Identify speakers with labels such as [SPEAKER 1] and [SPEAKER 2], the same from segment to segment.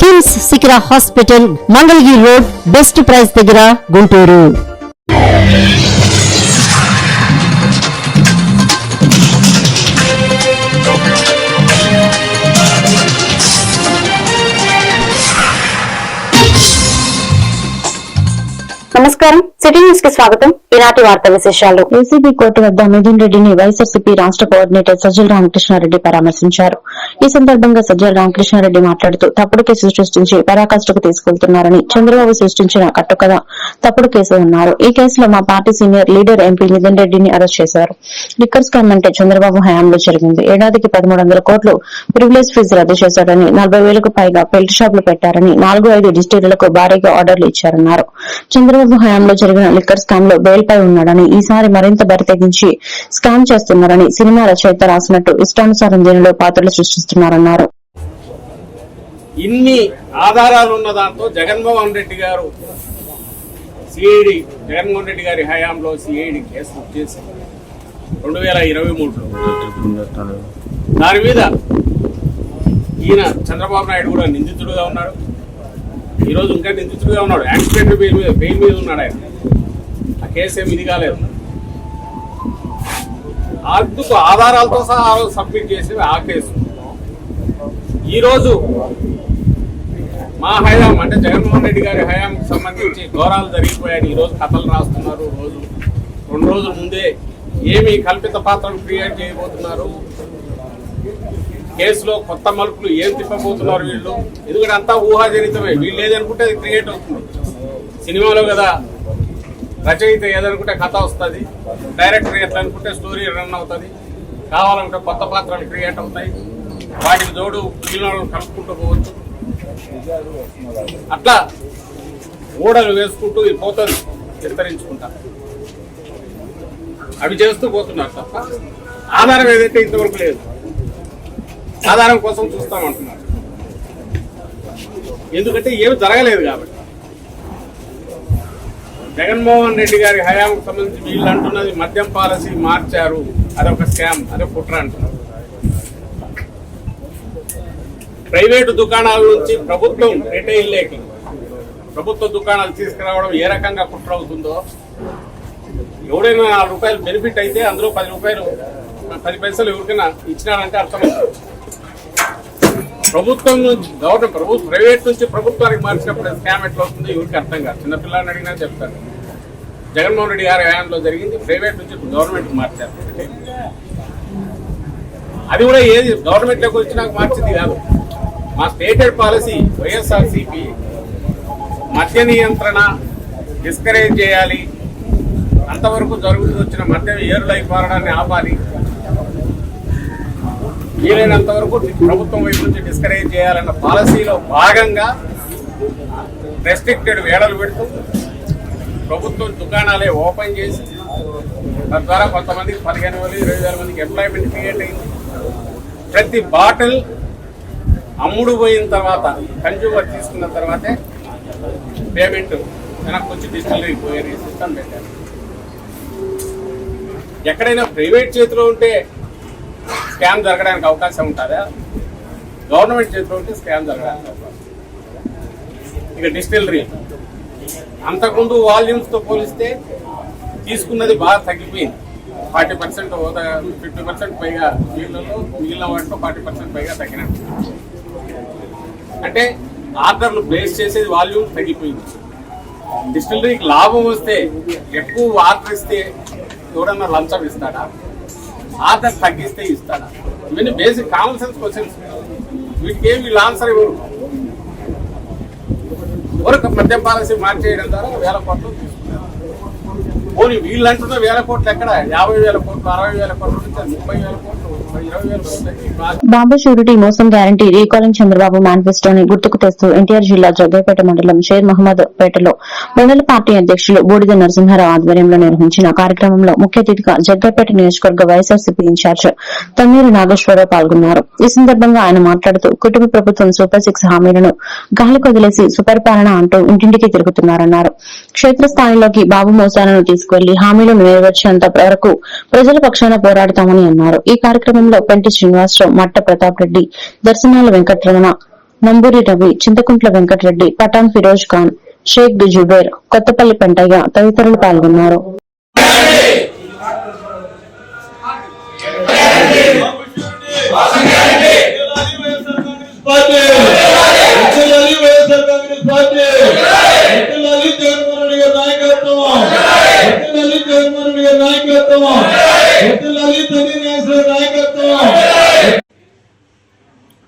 [SPEAKER 1] KIMS Shikhara hospital Mangalagiri road best price దగ్గర గుంటూరు.
[SPEAKER 2] నమస్కారం. City న్యూస్కి స్వాగతం. ఈనాటి వార్తా విశేషాలు.
[SPEAKER 3] ఏసీబీ కోర్టు వద్ద మిథున్ రెడ్డిని వైఎస్ఆర్సీపీ రాష్ట్ర కోఆర్డినేటర్ సజ్జల రామకృష్ణారెడ్డి పరామర్శించారు. ఈ సందర్భంగా సజ్జల రామకృష్ణారెడ్డి మాట్లాడుతూ తప్పుడు కేసు సృష్టించి పరాకాష్ఠకు తీసుకెళ్తున్నారని చంద్రబాబు సృష్టించిన కట్టుకథ తప్పుడు కేసు అన్నారు. ఈ కేసులో మా party senior leader MP Nitin రెడ్డిని అరెస్ట్ చేశారు. లిక్కర్ స్కామ్ అంటే చంద్రబాబు హయాంలో జరిగింది. ఏడాదికి పదమూడు వందల కోట్లు ప్రివిలేజ్ ఫీజు రద్దు చేశారని నలభై వేలకు పైగా పెల్ట్ షాపులు పెట్టారని నాలుగు ఐదు డిస్టిలర్లకు భారీగా ఆర్డర్లు ఇచ్చారన్నారు. చంద్రబాబు హయాంలో జరిగిన లిక్కర్ స్కామ్లో బెయిల్ పై ఉన్నాడని ఈసారి మరింత బరితెగించి స్కామ్ చేస్తున్నారని సినిమా రచయిత రాసినట్టు ఇష్టానుసారం దీనిలో పాత్రలు ఇస్తున్నారన్నారు
[SPEAKER 4] ఇన్ని ఆధారాలు ఉన్న దాంతో జగన్మోహన్ రెడ్డి గారు సిఐడి జగన్మోహన్ రెడ్డి గారి హయాంలో సిఐడి కేసు బుక్ చేసి రెండు వేల ఇరవై మూడులో. దాని మీద ఈయన చంద్రబాబు నాయుడు కూడా నిందితుడుగా ఉన్నాడు. ఈరోజు ఇంకా నిందితుడుగా ఉన్నాడు. యాక్సిడెంట్ బెయిల్ మీద బెయిల్ మీద ఉన్నాడు ఆయన. ఆ కేసు ఏమి ఇది కాలేదు. అందుకు ఆధారాలతో సహా ఆ రోజు సబ్మిట్ చేసేది ఆ కేసు. ఈరోజు మా హయాం అంటే జగన్మోహన్ రెడ్డి గారి హయాంకి సంబంధించి ఘోరాలు జరిగిపోయాయని ఈరోజు కథలు రాస్తున్నారు. రోజు రెండు రోజుల ముందే ఏమి కల్పిత పాత్రలు క్రియేట్ చేయబోతున్నారు. కేసులో కొత్త మలుపులు ఏం తిప్పబోతున్నారు వీళ్ళు? ఎందుకంటే అంతా ఊహాజనితమే. వీళ్ళు ఏదనుకుంటే అది క్రియేట్ అవుతుంది. సినిమాలో కదా రచయిత ఏదనుకుంటే కథ వస్తుంది డైరెక్టర్ ఎట్లా అనుకుంటే స్టోరీ రన్ అవుతుంది కావాలంటే కొత్త పాత్రలు క్రియేట్ అవుతాయి. వాటికి తోడు వీళ్ళను కలుపుకుంటూ పోవచ్చు. అట్లా ఊడలు వేసుకుంటూ ఈ పోతలు విస్తరించుకుంటారు. అవి చేస్తూ పోతున్నారు తప్ప ఆధారం ఏదైతే ఇంతవరకు లేదు. ఆధారం కోసం చూస్తామంటున్నారు ఎందుకంటే ఏమి జరగలేదు కాబట్టి. జగన్మోహన్ రెడ్డి గారి హయాంకు సంబంధించి వీళ్ళు అంటున్నది మద్యం పాలసీ మార్చారు. అదొక స్కామ్ అదొక కుట్ర అంటున్నారు. ప్రైవేటు దుకాణాల నుంచి ప్రభుత్వం రిటైల్ లేక ప్రభుత్వ దుకాణాలు తీసుకురావడం ఏ రకంగా కుట్ర అవుతుందో ఎవడైనా నాలుగు రూపాయలు బెనిఫిట్ అయితే అందులో పది రూపాయలు పది పైసలు ఎవరికైనా ఇచ్చినారంటే అర్థమవుతుంది ప్రభుత్వం నుంచి గవర్నమెంట్ ప్రభుత్వం ప్రైవేట్ నుంచి ప్రభుత్వానికి మార్చినప్పుడు స్కామ్ ఎట్లా వస్తుందో ఎవరికి అర్థం కాదు. చిన్నపిల్లని అడిగినా చెప్తారు. జగన్మోహన్ రెడ్డి గారి హయాంలో జరిగింది ప్రైవేట్ నుంచి గవర్నమెంట్ మార్చారు. అది కూడా ఏది గవర్నమెంట్లోకి వచ్చినాక మార్చింది కాదు. మా స్టేటెడ్ పాలసీ వైఎస్ఆర్సీపీ మద్య నియంత్రణ డిస్కరేజ్ చేయాలి. అంతవరకు జరుగుతూ వచ్చిన మద్యం ఏరులై పారడాన్ని ఆపాలి. వీలైనంత వరకు ప్రభుత్వం వైపు నుంచి డిస్కరేజ్ చేయాలన్న పాలసీలో భాగంగా రెస్ట్రిక్టెడ్ వేడలు పెడుతూ ప్రభుత్వం దుకాణాలే ఓపెన్ చేసి తద్వారా కొంతమందికి పదిహేను వేలు ఇరవై వేల మందికి ఎంప్లాయ్మెంట్ క్రియేట్ అయింది. ప్రతి బాటిల్ అమ్ముడు పోయిన తర్వాత కన్జ్యూమర్ తీసుకున్న తర్వాతే పేమెంట్ వెనక్కి వచ్చి డిజిటల్ పోయే సిస్టమ్ పెట్టారు. ఎక్కడైనా ప్రైవేట్ చేతిలో ఉంటే స్కామ్ జరగడానికి అవకాశం ఉంటుందా? గవర్నమెంట్ చేతిలో ఉంటే స్కామ్ జరగడానికి అవకాశం ఇక డిస్టిలరీ అంతకుముందు వాల్యూమ్స్తో పోలిస్తే తీసుకున్నది బాగా తగ్గిపోయింది. ఫార్టీ పర్సెంట్ ఫిఫ్టీ పర్సెంట్ పైగా వీళ్ళలో మిగిలిన వాటిలో ఫార్టీ పర్సెంట్ పైగా తగ్గినట్టు. అంటే ఆర్డర్లు ప్లేస్ చేసేది వాల్యూమ్ తగ్గిపోయింది. డిస్టిలరీకి లాభం వస్తే ఎక్కువ ఆర్డర్ ఇస్తే ఎవరన్నా లంచం ఇస్తాడా? ఆర్డర్ తగ్గిస్తే ఇస్తాడా? ఇవన్నీ బేసిక్ కామన్ సెన్స్ క్వశ్చన్స్ వీటికి ఏమి వీళ్ళు ఆన్సర్ ఇవ్వరు. ఎవరు మద్యం పాలసీ మార్చేయడం ద్వారా వేల కోట్లు తీసుకున్నారు పోనీ వీళ్ళు అంటున్న వేల కోట్లు ఎక్కడ? యాభై వేల కోట్లు అరవై వేల కోట్ల నుంచి ముప్పై వేల కోట్లు.
[SPEAKER 3] బాంబే షూరిటీ మోసం గ్యారంటీ రీకాలింగ్ చంద్రబాబు మేనిఫెస్టోని గుర్తుకు తెస్తూ ఎన్టీఆర్ జిల్లా జగ్గైపేట మండలం షేర్ మహమ్మద్ పేటలో మండల పార్టీ అధ్యక్షులు బూడిద నరసింహారావు ఆధ్వర్యంలో నిర్వహించిన కార్యక్రమంలో ముఖ్య అతిథిగా జగ్గైపేట నియోజకవర్గ వైఎస్ఆర్సీపీ ఇన్ఛార్జ్ తమ్మీరు నాగేశ్వరరావు పాల్గొన్నారు. ఈ సందర్భంగా ఆయన మాట్లాడుతూ కుటుంబ ప్రభుత్వం సూపర్ సిక్స్ హామీలను గాలి వదిలేసి సుపరిపాలన అంటూ ఇంటింటికి తిరుగుతున్నారన్నారు. క్షేత్రస్థాయిలోకి బాబు మోసాలను తీసుకువెళ్ళి హామీలను నెరవేర్చేంత వరకు ప్రజల పక్షాన పోరాడతామని అన్నారు. ఈ కార్యక్రమం కార్యక్రమంలో పెంటి శ్రీనివాసరావు మట్ట ప్రతాప్ రెడ్డి దర్శనాల వెంకటరమణ నంబూరి రవి చింతకుంట్ల వెంకటరెడ్డి పఠాన్ ఫిరోజ్ ఖాన్ షేక్ బిజుబేర్ కొత్తపల్లి పెంటయ్య తదితరులు పాల్గొన్నారు
[SPEAKER 5] నాయకత్వం వైఎస్ఆర్ కాంగ్రెస్ పార్టీ ఎక్కడాలి జగన్మోహన్ రెడ్డి గారి నాయకత్వం ఎక్కడాలి జగన్మోహన్ రెడ్డి గారి నాయకత్వం ఎక్కడాలి తల్లి నాగేశ్వర నాయకత్వం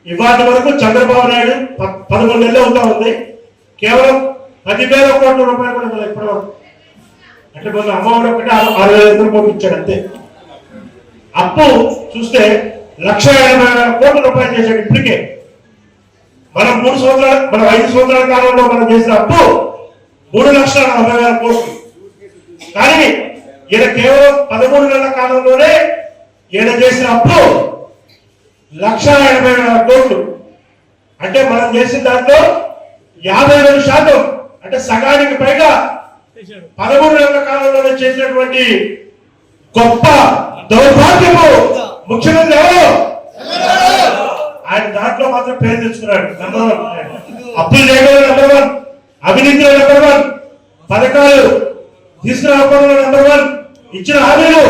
[SPEAKER 6] ఇవాటి వరకు చంద్రబాబు నాయుడు ప- పదకొండు నెలలు అవుతా ఉంది. కేవలం పదివేల కోట్ల రూపాయలు కూడా ఇవ్వలేదు ఇప్పటి వరకు. అంటే మొన్న అమ్మఒడి ఒకటి ఆరు వేల ఐదు అంతే. అప్పు చూస్తే లక్ష ఎనభై కోట్ల రూపాయలు చేశాడు ఇప్పటికే. మనం మూడు సంవత్సరాల మనం ఐదు సంవత్సరాల కాలంలో మనం చేసిన అప్పు మూడు లక్షల నలభై వేల కోట్లు. కానీ ఈయన కేవలం పదమూడు నెలల కాలంలోనే ఈయన చేసిన అప్పు లక్ష ఎనభై వేల కోట్లు. అంటే మనం చేసిన దాంట్లో యాభై రెండు శాతం అంటే సగానికి పైగా పదమూడు నెలల కాలంలోనే చేసినటువంటి గొప్ప దౌర్భాగ్యము ముఖ్యమంత్రి ఎవరు? ఆయన దాంట్లో మాత్రం పేరు తెచ్చుకున్నాడు. నెంబర్ వన్ అప్పులు చేయడంలో నెంబర్ వన్ అవినీతిలో నెంబర్ వన్ పథకాలు తీసుకురావడంలో నెంబర్ వన్ ఇచ్చిన హామీలు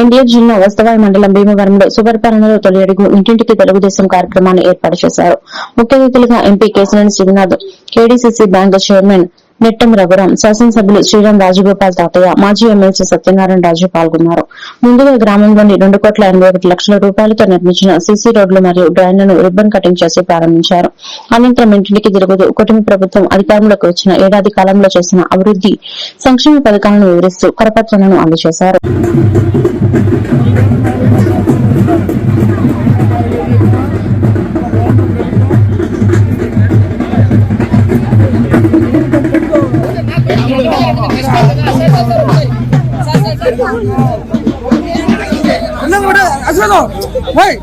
[SPEAKER 3] ఎన్డీఏ జిల్లా వస్తవాయి మండలం భీమవరంలో సుపరిపాలనలో తొలి అడుగు ఇంటింటికి తెలుగుదేశం కార్యక్రమాన్ని ఏర్పాటు చేశారు. ముఖ్య అతిథులుగా MP Kesineni Srinath KDCC bank chairman Nettam Raghuram శాసనసభ్యులు శ్రీరామ్ రాజగోపాల్ తాతయ్య మాజీ ఎమ్మెల్సీ సత్యనారాయణ రాజు పాల్గొన్నారు. ముందుగా గ్రామంలోని రెండు కోట్ల ఎనభై ఒకటి లక్షల రూపాయలతో నిర్మించిన సీసీ రోడ్లు మరియు డ్రైన్లను రిబ్బన్ కటింగ్ చేసి ప్రారంభించారు. అనంతరం ఇంటింటికి తిరుగుతూ కుటుంబ ప్రభుత్వం అధికారంలోకి వచ్చిన ఏడాది కాలంలో చేసిన అభివృద్ది సంక్షేమ పథకాలను వివరిస్తూ కరపత్రాలను అందజేశారు.
[SPEAKER 7] 喂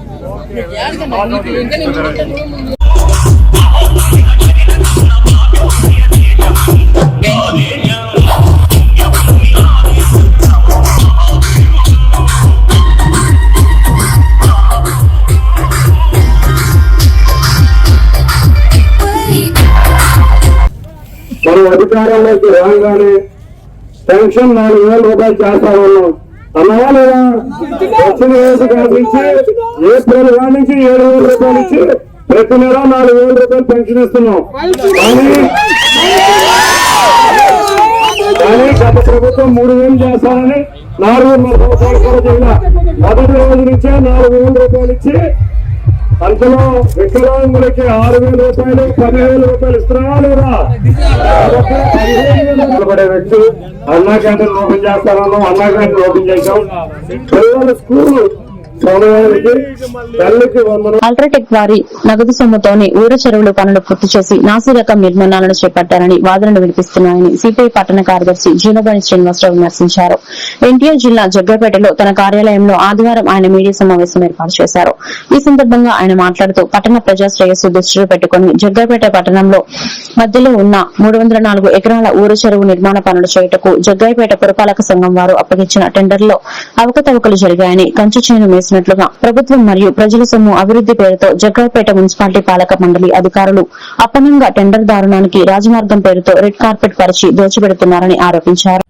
[SPEAKER 7] రాగానే పెన్షన్ నాలుగు వేల రూపాయలు చేస్తా ఉన్నాం అన్నవా లేదా? వచ్చిన వేసు నుంచి ఏప్రిల్ వాడి నుంచి ఏడు వేల రూపాయలు ఇచ్చి ప్రతి నెల నాలుగు వేల రూపాయలు పెన్షన్ ఇస్తున్నాం. కానీ కానీ గత ప్రభుత్వం మూడు వేలు చేస్తానని నాలుగు వందల రూపాయలు కూడా చేయాలి. మొదటి రోజు నుంచే నాలుగు వేల రూపాయలు ఇచ్చి అందులో వికలాంగులకి ఆరు వేల రూపాయలు పదివేల రూపాయలు ఇస్తున్నావా లేదా కాబట్టి పదిహేను నిలబడే వ్యక్తి అన్నా క్యాంటీన్ ఓపెన్ చేస్తానన్నాం అన్నా క్యాంటీన్ ఓపెన్ చేశాం పిల్లల స్కూల్
[SPEAKER 3] అల్ట్రాటెక్ వారి నగదు సొమ్ముతోనే ఊరు చెరువులు పనులు పూర్తి చేసి నాసి రకం నిర్మాణాలను చేపట్టారని వాదనలు వినిపిస్తున్నాయని సిపిఐ పట్టణ కార్యదర్శి జీనబాని శ్రీనివాసరావు విమర్శించారు. ఎన్టీఆర్ జిల్లా జగ్గపేటలో తన కార్యాలయంలో ఆదివారం ఆయన మీడియా సమావేశం ఏర్పాటు చేశారు. ఈ సందర్భంగా ఆయన మాట్లాడుతూ పట్టణ ప్రజాశ్రేయస్సు దృష్టిలో పెట్టుకుని జగ్గపేట పట్టణంలో మధ్యలో ఉన్న మూడు వందల నాలుగు ఎకరాల ఊరు చెరువు నిర్మాణ పనులు చేయుటకు జగ్గైపేట పురపాలక సంఘం వారు అప్పగించిన టెండర్లో అవకతవకలు జరిగాయని కంచు చేను చేసినట్లుగా ప్రభుత్వం మరియు ప్రజల సొమ్ము అభివృద్ది పేరుతో జగ్గాయపేట మున్సిపాలిటీ పాలక మండలి అధికారులు అప్పనంగా టెండర్ దారుణానికి రాజమార్గం పేరుతో రెడ్ కార్పెట్ పరిచి దోచిపెడుతున్నారని ఆరోపించారు.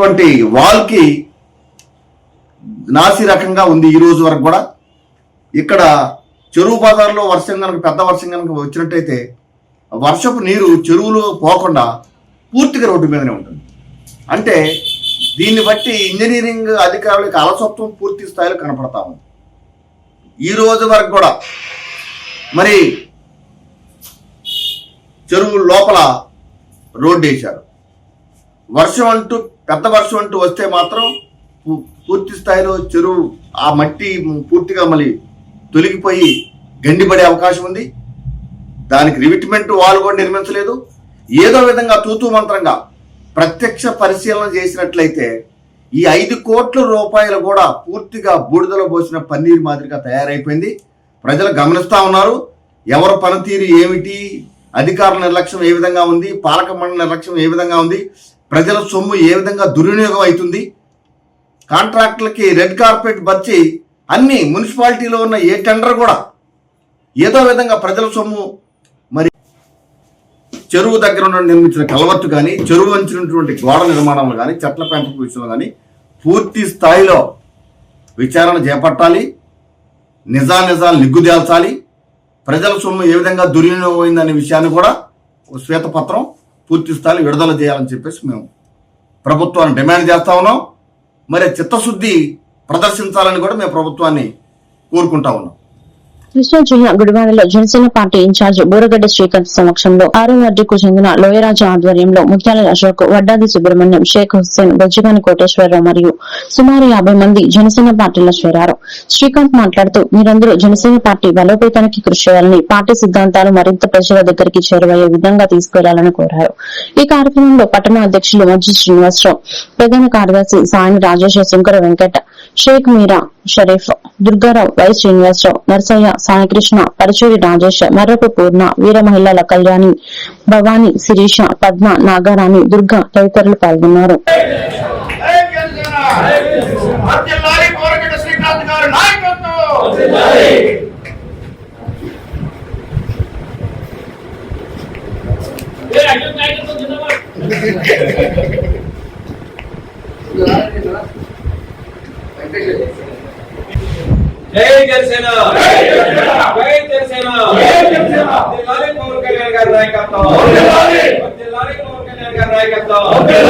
[SPEAKER 8] ఉన్నటువంటి వాల్కి నాసి రకంగా ఉంది ఈ రోజు వరకు కూడా. ఇక్కడ చెరువు బజార్లో వర్షం కనుక పెద్ద వర్షం కనుక వచ్చినట్టయితే వర్షపు నీరు చెరువులో పోకుండా పూర్తిగా రోడ్డు మీదనే ఉంటుంది. అంటే దీన్ని బట్టి ఇంజనీరింగ్ అధికారులకు అలసత్వం పూర్తి స్థాయిలో కనపడతా ఉంది. ఈ రోజు వరకు కూడా మరి చెరువు లోపల రోడ్డు వేశారు. వర్షం అంటూ పెద్ద వర్షం అంటూ వస్తే మాత్రం పూ- పూర్తి స్థాయిలో చెరువు ఆ మట్టి పూర్తిగా మళ్ళీ తొలగిపోయి గండిపడే అవకాశం ఉంది. దానికి రివిట్మెంట్ వాల్ కూడా నిర్మించలేదు. ఏదో విధంగా తూతూ మంత్రంగా ప్రత్యక్ష పరిశీలన చేసినట్లయితే ఈ ఐదు కోట్ల రూపాయలు కూడా పూర్తిగా బూడిదలో పోసిన పన్నీరు మాదిరిగా తయారైపోయింది. ప్రజలు గమనిస్తూ ఉన్నారు. ఎవరి పనితీరు ఏమిటి? అధికారుల నిర్లక్ష్యం ఏ విధంగా ఉంది? పాలక మండలి నిర్లక్ష్యం ఏ విధంగా ఉంది? ప్రజల సొమ్ము ఏ విధంగా దుర్వినియోగం అవుతుంది? కాంట్రాక్టులకి రెడ్ కార్పెట్ బర్చి అన్ని మున్సిపాలిటీలో ఉన్న ఏ టెండర్ కూడా ఏదో విధంగా ప్రజల సొమ్ము మరి చెరువు దగ్గర ఉన్న నిర్మించిన కలవత్తు కానీ చెరువు వంచినటువంటి గోడ నిర్మాణాలు కానీ చెట్ల పెంపకం విషయంలో కానీ పూర్తి స్థాయిలో విచారణ చేపట్టాలి. నిజానిజాలు నిగ్గుదేల్చాలి. ప్రజల సొమ్ము ఏ విధంగా దుర్వినియోగం అయిందనే విషయాన్ని కూడా శ్వేతపత్రం పూర్తి స్థాయిలో విడుదల చేయాలని చెప్పేసి మేము ప్రభుత్వాన్ని డిమాండ్ చేస్తా ఉన్నాం. మరి చిత్తశుద్ధి ప్రదర్శించాలని కూడా మేము ప్రభుత్వాన్ని కోరుకుంటా ఉన్నాం.
[SPEAKER 3] కృష్ణా జిల్లా గుడివాడలో జనసేన పార్టీ ఇన్ఛార్జ్ బూరగడ్డ శ్రీకాంత్ సమక్షంలో ఆరో వార్డుకు చెందిన లోయరాజు ఆధ్వర్యంలో ముత్యాల అశోక్ వడ్డాది సుబ్రహ్మణ్యం షేక్ హుస్సేన్ బొజ్జిగాని కోటేశ్వరరావు మరియు సుమారు యాభై మంది జనసేన పార్టీలో చేరారు. శ్రీకాంత్ మాట్లాడుతూ మీరందరూ జనసేన పార్టీ బలోపేతానికి కృషి చేయాలని పార్టీ సిద్ధాంతాలు మరింత ప్రజల దగ్గరికి చేరువయ్యే విధంగా తీసుకెళ్ళాలని కోరారు. ఈ కార్యక్రమంలో పట్టణ అధ్యక్షులు మజ్జి శ్రీనివాసరావు ప్రధాన కార్యదర్శి సాయని రాజేశ్వర శంకర వెంకట షేక్ మీరా షరీఫ్ దుర్గారావు వై శ్రీనివాసరావు నర్సయ్య సాయికృష్ణ పరచూరి రాజేష్ మర్రపు పూర్ణ వీర మహిళల కళ్యాణి భవాని శిరీష పద్మ నాగారాణి దుర్గా తదితరులు పాల్గొన్నారు.
[SPEAKER 9] జై జనసేన! జై జనసేన! జిల్లాలి పవన్ కళ్యాణ్ గారి నాయకత్వం! జిల్లాలి పవన్ కళ్యాణ్ గారి నాయకత్వం! జై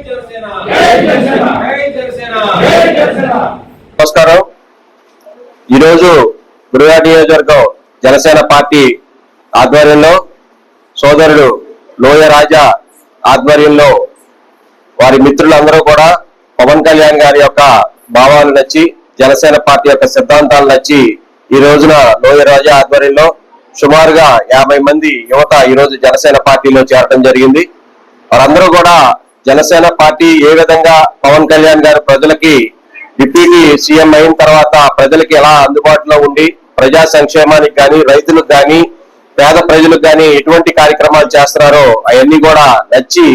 [SPEAKER 9] జనసేన! జై జనసేన!
[SPEAKER 10] నమస్కారం. ఈరోజు గురువాడ నియోజకవర్గం జనసేన పార్టీ ఆధ్వర్యంలో సోదరుడు లోయ రాజా ఆధ్వర్యంలో వారి మిత్రులందరూ కూడా పవన్ కళ్యాణ్ గారి యొక్క భావాలు నచ్చి జనసేన పార్టీ యొక్క సిద్ధాంతాలు నచ్చి ఈ రోజున లోయ రాజా ఆధ్వర్యంలో సుమారుగా యాభై మంది యువత ఈ రోజు జనసేన పార్టీలో చేరడం జరిగింది. వారందరూ కూడా జనసేన పార్టీ ఏ విధంగా పవన్ కళ్యాణ్ గారు ప్రజలకి డిప్యూటీ సీఎం అయిన తర్వాత ప్రజలకి ఎలా అందుబాటులో ఉండి ప్రజా సంక్షేమానికి కానీ రైతులకు కానీ పేద ప్రజలకు కానీ ఎటువంటి కార్యక్రమాలు చేస్తున్నారో అవన్నీ కూడా నచ్చి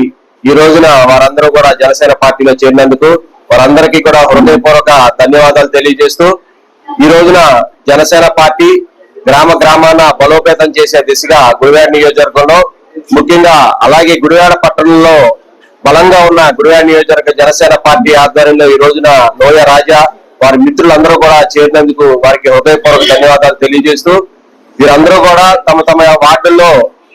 [SPEAKER 10] ఈ రోజున వారందరూ కూడా జనసేన పార్టీలో చేరినందుకు వారందరికీ కూడా హృదయపూర్వక ధన్యవాదాలు తెలియజేస్తూ ఈ రోజున జనసేన పార్టీ గ్రామ గ్రామాన బలోపేతం చేసే దిశగా గుడివాడ నియోజకవర్గంలో ముఖ్యంగా అలాగే గుడివాడ పట్టణంలో బలంగా ఉన్న గుడివాడ నియోజకవర్గ జనసేన పార్టీ ఆధ్వర్యంలో ఈ రోజున లోయ రాజా వారి మిత్రులందరూ కూడా చేరినందుకు వారికి హృదయపూర్వక ధన్యవాదాలు తెలియజేస్తూ వీరందరూ కూడా తమ తమ వార్డుల్లో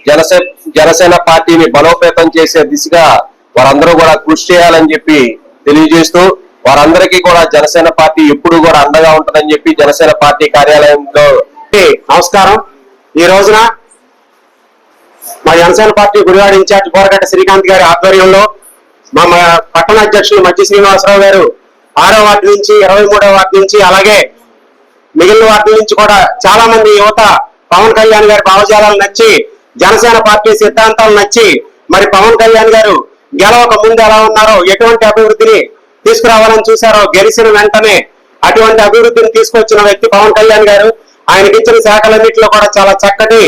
[SPEAKER 10] జనసే జనసేన పార్టీని బలోపేతం చేసే దిశగా వారందరూ కూడా కృషి చేయాలని చెప్పి తెలియజేస్తూ వారందరికీ కూడా జనసేన పార్టీ ఎప్పుడు కూడా అండగా ఉంటుందని చెప్పి జనసేన పార్టీ కార్యాలయంలో
[SPEAKER 11] నమస్కారం. ఈ రోజున మా జనసేన పార్టీ గుడివాడ ఇన్ఛార్జ్ బోరగడ్డ శ్రీకాంత్ గారి ఆధ్వర్యంలో మా పట్టణ అధ్యక్షులు మధ్య శ్రీనివాసరావు గారు ఆరో వార్డు నుంచి ఇరవై మూడో వార్డు నుంచి అలాగే మిగిలిన వార్డు నుంచి కూడా చాలా మంది యువత పవన్ కళ్యాణ్ గారి భావజాలాలు నచ్చి జనసేన పార్టీ సిద్ధాంతాలు నచ్చి మరి పవన్ కళ్యాణ్ గారు గెలవక ముందు ఎలా ఉన్నారో ఎటువంటి అభివృద్ధిని తీసుకురావాలని చూశారో గెలిచిన వెంటనే అటువంటి అభివృద్ధిని తీసుకొచ్చిన వ్యక్తి పవన్ కళ్యాణ్ గారు. ఆయనకి ఇచ్చిన శాఖలన్నింటిలో కూడా చాలా చక్కటి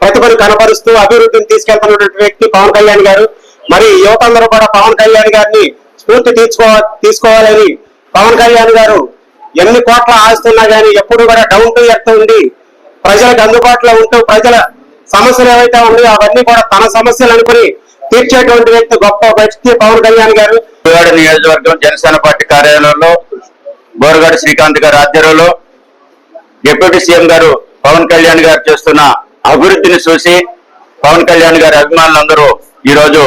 [SPEAKER 11] ప్రతిభను కనపరుస్తూ అభివృద్ధిని తీసుకెళ్తున్నటువంటి వ్యక్తి పవన్ కళ్యాణ్ గారు. మరి యువతందరూ కూడా పవన్ కళ్యాణ్ గారిని స్ఫూర్తి తీసుకో తీసుకోవాలని పవన్ కళ్యాణ్ గారు ఎన్ని కోట్ల ఆస్తున్నా గానీ ఎప్పుడు కూడా డౌన్ టు ఎర్త్ ఉండి ప్రజలకు అందుబాటులో ఉంటూ ప్రజల సమస్యలు ఏవైతే ఉన్నాయో అవన్నీ కూడా తన సమస్యలు అనుకుని తీర్చేటువంటి వ్యక్తి గొప్ప వ్యక్తి పవన్ కళ్యాణ్ గారు
[SPEAKER 10] గుడివాడ నియోజకవర్గం జనసేన పార్టీ కార్యాలయంలో బోరగాడి శ్రీకాంత్ గారి ఆధ్వర్యంలో డిప్యూటీ సీఎం గారు పవన్ కళ్యాణ్ గారు చేస్తున్న అభివృద్ధిని చూసి పవన్ కళ్యాణ్ గారి అభిమానులందరూ ఈ రోజు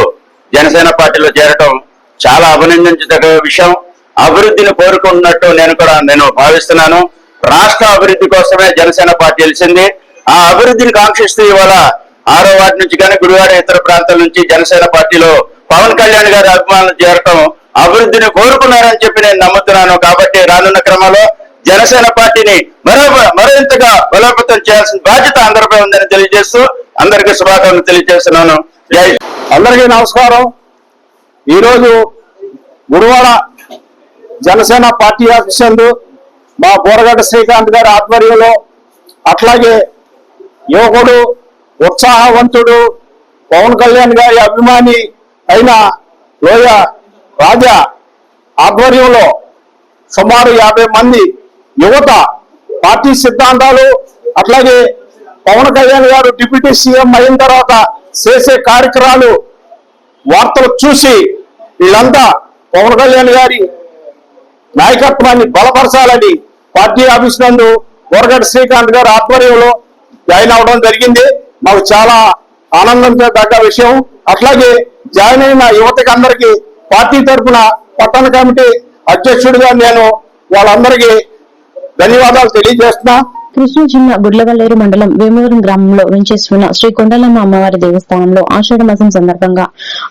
[SPEAKER 10] జనసేన పార్టీలో చేరటం చాలా అభినందించదగ్గ విషయం. అభివృద్ధిని కోరుకుంటున్నట్టు నేను కూడా నేను భావిస్తున్నాను. రాష్ట్ర అభివృద్ధి కోసమే జనసేన పార్టీ తెలిసింది ఆ అభివృద్ధిని కాంక్షిస్తూ ఇవాళ ఆరో వార్డు నుంచి కానీ గుడివాడ ఇతర ప్రాంతాల నుంచి జనసేన పార్టీలో పవన్ కళ్యాణ్ గారి అభిమానులు చేరటం అభివృద్ధిని కోరుకున్నారని చెప్పి నేను నమ్ముతున్నాను. కాబట్టి రానున్న క్రమంలో జనసేన పార్టీని మరో మరింతగా బలోపేతం చేయాల్సిన బాధ్యత అందరిపై ఉందని తెలియజేస్తూ అందరికీ శుభాకాంక్షలు తెలియజేస్తున్నాను. జై
[SPEAKER 7] అందరికీ నమస్కారం. ఈరోజు గురువాడ జనసేన పార్టీ ఆఫీస్ మా బోరగడ్డ శ్రీకాంత్ గారి ఆధ్వర్యంలో అట్లాగే యువకుడు ఉత్సాహవంతుడు పవన్ కళ్యాణ్ గారి అభిమాని అయిన లోయ రాజా ఆధ్వర్యంలో సుమారు యాభై మంది యువత పార్టీ సిద్ధాంతాలు అట్లాగే పవన్ కళ్యాణ్ గారు డిప్యూటీ సీఎం అయిన తర్వాత చేసే కార్యక్రమాలు వార్తలు చూసి వీళ్ళంతా పవన్ కళ్యాణ్ గారి నాయకత్వాన్ని బలపరచాలని పార్టీ ఆఫీస్ నందు బోరగడ్డ శ్రీకాంత్ గారు ఆధ్వర్యంలో జాయిన్ అవడం జరిగింది. మాకు చాలా ఆనందించదగ్గ విషయం. అట్లాగే జాయిన్ అయిన యువతకి అందరికీ పార్టీ తరఫున పట్టణ కమిటీ అధ్యక్షుడిగా నేను వాళ్ళందరికీ ధన్యవాదాలు తెలియజేస్తున్నా.
[SPEAKER 3] కృష్ణా జిల్లా గుడ్లవల్లేరు మండలం వేమవరం గ్రామంలో వెంచేసి శ్రీ కొండలమ్మ అమ్మవారి దేవస్థానంలో ఆషాఢ మాసం సందర్భంగా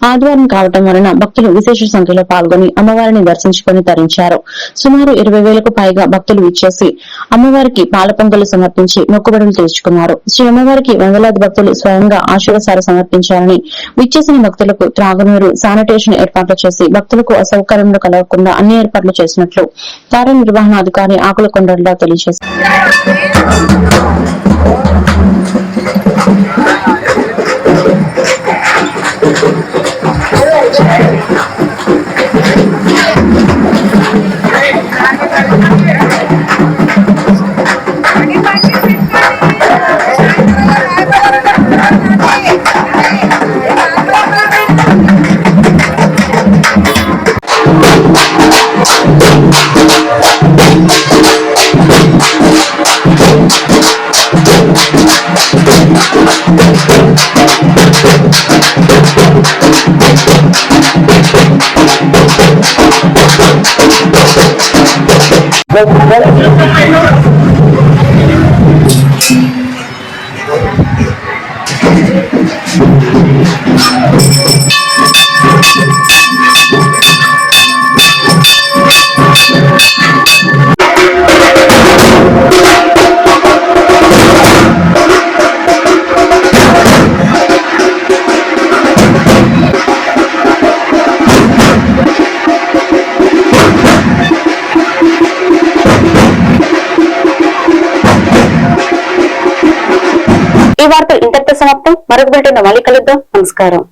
[SPEAKER 3] ఆదివారం కావటం వలన భక్తులు విశేష సంఖ్యలో పాల్గొని అమ్మవారిని దర్శించుకుని తరించారు. సుమారు ఇరవై వేలకు పైగా భక్తులు విచ్చేసి అమ్మవారికి పాల పొంగలు సమర్పించి మొక్కుబడులు తీర్చుకున్నారు. శ్రీ అమ్మవారికి వందలాది భక్తులు స్వయంగా ఆశీర్వసాలు సమర్పించారని విచ్చేసిన భక్తులకు త్రాగునీరు శానిటేషన్ ఏర్పాట్లు చేసి భక్తులకు అసౌకర్యంలో కలగకుండా అన్ని ఏర్పాట్లు చేసినట్లు కార్యనిర్వహణాధికారి ఆకుల కొండలరావు తెలియజేశారు.
[SPEAKER 2] Come on. không không. không మరొక బిల్టన్ మళ్ళీ కలుద్దాం. నమస్కారం.